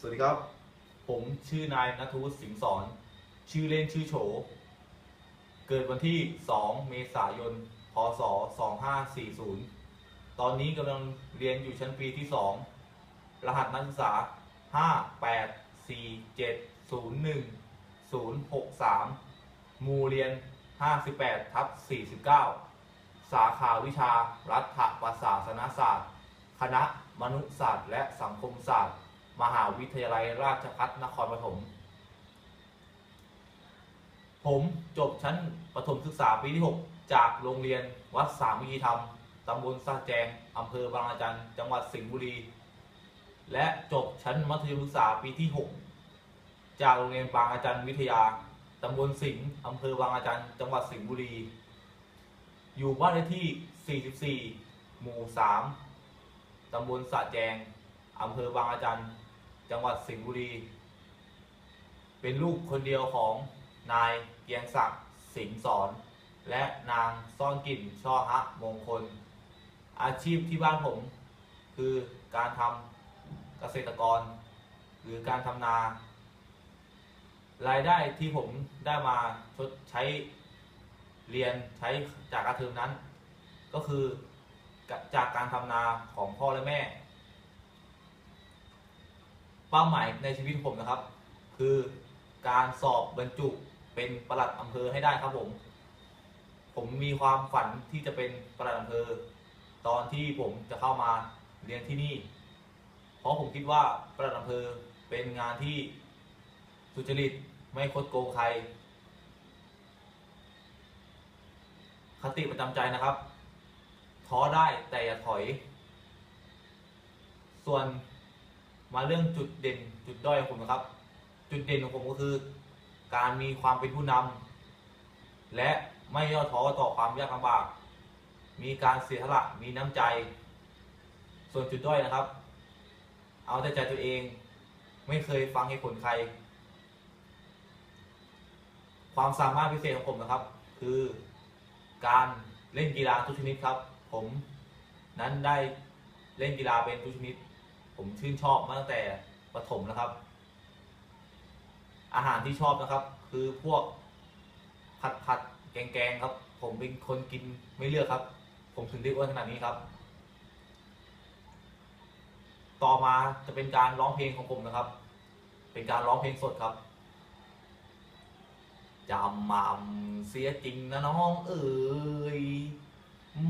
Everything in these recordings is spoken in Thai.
สวัสดีครับ ผมชื่อนายนัทวุฒิสิงห์สอน ชื่อเล่นชื่อโฉ เกิดวันที่ 2 เมษายน พศ 2540 ตอนนี้กำลังเรียนอยู่ชั้นปีที่ 2 รหัสนักศึกษา 584701063หมู่เรียน 58ทับ49 สาขาวิชารัฐประศาสนศาสตร์ คณะมนุษยศาสตร์และสังคมศาสตร์ มหาวิทยาลัยราชภัฏนครปฐม ผมจบชั้นประถมศึกษาปีที่ 6 จากโรงเรียนวัดสามวิธีธรรม ตำบลสะแจง อำเภอบางระจัน จังหวัดสิงห์บุรี และจบชั้นมัธยมศึกษาปีที่ 6 จากโรงเรียนบางระจันวิทยา ตำบลสิงห์อำเภอบางระจัน จังหวัดสิงห์บุรี อยู่บ้านเลขที่ 44 หมู่ 3 ตำบลสะแจง อำเภอบางระจัน จังหวัดสิงห์บุรี เป็นลูกคนเดียวของนายเกียงศักดิ์สิงห์สอน และนางซ่อนกลิ่นช่อฮะมงคล อาชีพที่บ้านผม คือการทำเกษตรกร หรือการทำนา รายได้ที่ผมได้มาชดใช้เรียนใช้จากการเทอมนั้น ก็คือจากการทำนาของพ่อและแม่ เป้าหมายในชีวิตผมนะครับ คือการสอบบรรจุเป็นประหลัดอำเภอให้ได้ครับผม ผมมีความฝันที่จะเป็นประหลัดอำเภอ ตอนที่ผมจะเข้ามาเรียนที่นี่ เพราะผมคิดว่าประหลัดอำเภอเป็นงานที่สุจริตไม่คดโกงใคร คติประจำใจนะครับ ท้อได้แต่อย่าถอย ส่วน มาเรื่องจุดเด่นจุดด้อยของผมนะครับ จุดเด่นของผมก็คือ การมีความเป็นผู้นำและไม่ย่อท้อต่อความยากลำบาก มีการเสียสละมีน้ำใจ ส่วนจุดด้อยนะครับ เอาแต่ใจตัวเอง ไม่เคยฟังเหตุผลใคร ความสามารถพิเศษของผมนะครับ คือการเล่นกีฬาทุกชนิดครับ ผมนั้นได้เล่นกีฬาเป็นทุกชนิด ผมชื่นชอบมาตั้งแต่ประถมนะครับ อาหารที่ชอบนะครับ คือพวกผัดผัดแกงแกงครับ ผมเป็นคนกินไม่เลือกครับ ผมถึงได้อ้วนขนาดนี้ครับ ต่อมาจะเป็นการร้องเพลงของผมนะครับ เป็นการร้องเพลงสดครับจำม่ำเสียจริงนะน้องเอ๋ย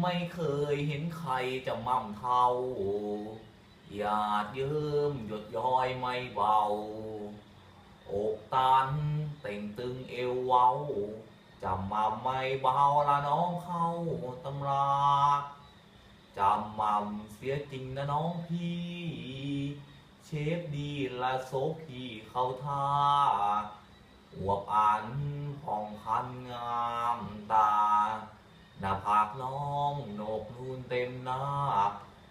ไม่เคยเห็นใครจะม่ำเท่า หยาดเยิ้มหยดย้อยไม่เบา อกตันเต่งตึงเอวเว้าจำมาไม่เบาละน้องเข้าตำราจำม่ำเสียจริงนะน้องพี่ เชฟดีละโซพีเข้าท่าอวบอันผ่องพันงามตาหน้าผากน้องโหนกนูนเต็มหน้า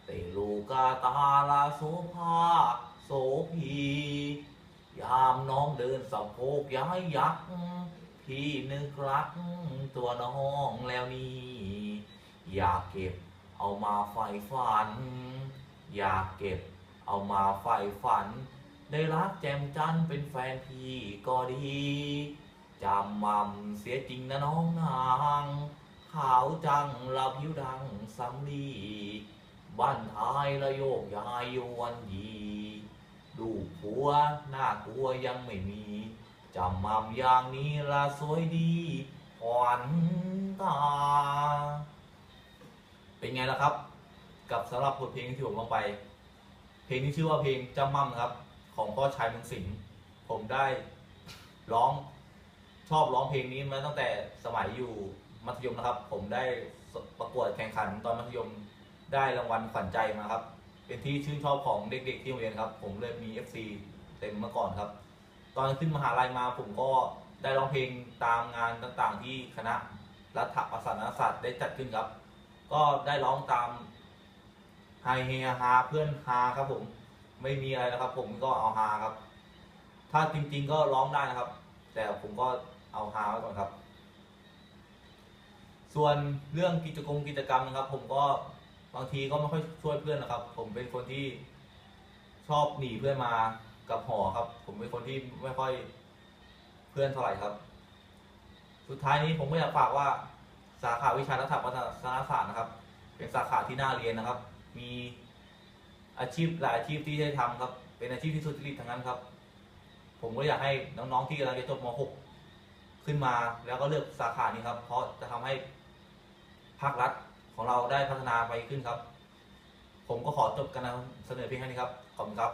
เตลู กาตาลาโสภาโสพียามน้องเดินสะโพกย้ายยักษ์พี่นึกรักตัวน้องแล้วนี่อยากเก็บเอามาไฟฝัน อยากเก็บเอามาไฟฝัน ได้รักแจมจันทร์เป็นแฟนพี่ก็ดีจำมั่มเสียจริงนะน้องนาง ขาวจังละผิวดังสำลี บ้านท้ายละโยกยายโยวนยีดูผัวหน้ากลัวยังไม่มีจำมั่มอย่างนี้ละสวยดีขวัญตา เป็นไงล่ะครับ กับสำหรับบทเพลงที่ผมลงไป เพลงนี้ชื่อว่าเพลงจำมั่มนะครับ ของพ่อชายมืองสิงผมได้ร้องชอบร้องเพลงนี้มาตั้งแต่สมัยอยู่มัธยมนะครับ ผมได้ประกวดแข่งขันตอนมัธยม ได้รางวัลขวัญใจมาครับ เป็นที่ชื่นชอบของเด็กๆที่โรงเรียนครับ ผมเลยมี FC เต็มมาก่อนครับ ตอนขึ้นมหาลัยมาผมก็ได้ร้องเพลงตามงานต่างๆ ที่คณะรัฐประศาสนศาสตร์ได้จัดขึ้นครับ ก็ได้ร้องตามไฮเฮฮาเพื่อนฮาครับผมไม่มีอะไรนะครับ ผมก็เอาฮาครับ ถ้าจริง ๆ ก็ร้องได้นะครับ แต่ผมก็เอาฮาไว้ก่อนครับ ส่วนเรื่องกิจกรรมกิจกรรมนะครับ ผมก็ บางทีก็ไม่ค่อยช่วยเพื่อนนะครับ ผมเป็นคนที่ชอบหนีเพื่อนมากับหอครับ ผมเป็นคนที่ไม่ค่อยเพื่อนเท่าไหร่ครับ สุดท้ายนี้ผมก็อยากฝากว่าสาขาวิชารัฐประศาสาสตร์นะครับ เป็นสาขาที่น่าเรียนนะครับ มีอาชีพหลายอาชีพที่ได้ทำครับ เป็นอาชีพที่สุจริตทั้งนั้นครับ ผมก็อยากให้น้องๆที่กำลังจะจบม .6 ขึ้นมาแล้วก็เลือกสาขานี้ครับ เพราะจะทำให้ภาครัฐ ของเราได้พัฒนาไปขึ้นครับ ผมก็ขอจบการนำเสนอเพียงแค่นี้ครับ ขอบคุณครับ